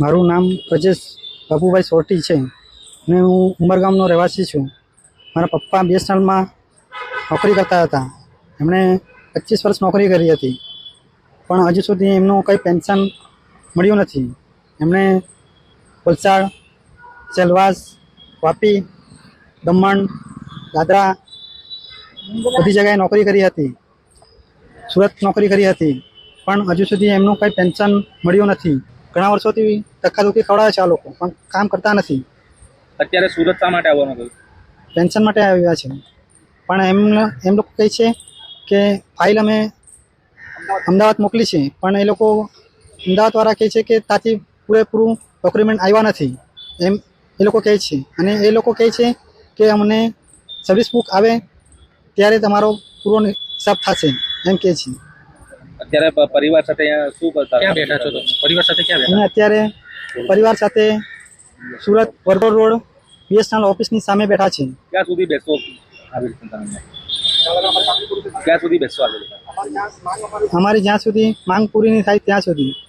મારું નામ પ્રજેશ બાબુભાઈ સોરટી છે અને હું ઉમરગામનો રહેવાસી છું. મારા પપ્પા બીએસએનએલમાં નોકરી કરતા હતા. એમણે પચીસ વર્ષ નોકરી કરી હતી. પણ હજુ સુધી એમનું કંઈ પેન્શન મળ્યું નથી. એમણે વલસાડ, સેલવાસ, વાપી, દમણ, દાદરા બધી જગ્યાએ નોકરી કરી હતી. સુરત નોકરી કરી હતી. પણ હજુ સુધી એમનું કંઈ પેન્શન મળ્યું નથી. ઘણા વર્ષોથી ધક્કાધુક્કી ખવડાવે છે આ લોકો પણ કામ કરતા નથી. અત્યારે સુરત શા માટે આવવાનું કહ્યું? પેન્શન માટે આવ્યા છે. પણ એમ એમ લોકો કહે છે કે ફાઇલ અમે અમદાવાદ મોકલી છે પણ એ લોકો અમદાવાદવાળા કહે છે કે ત્યાંથી પૂરેપૂરું ડોક્યુમેન્ટ આવ્યા નથી. એમ એ લોકો કહે છે. અને એ લોકો કહે છે કે અમને સર્વિસ બુક આવે ત્યારે તમારો પૂરો હિસાબ થશે એમ કહે છે. અત્યારે પરિવાર સાથે શું કરતા ક્યાં બેઠા છો પરિવાર સાથે ક્યાં બેઠા અત્યારે પરિવાર સાથે સુરત વરગોડ રોડ બીએસએનએલ ઓફિસની સામે બેઠા છે ક્યાં સુધી બેસો? આવી ક્યાં સુધી બેસવા અમારી જ્યાં સુધી માંગ પૂરી નહીં થાય ત્યાં સુધી.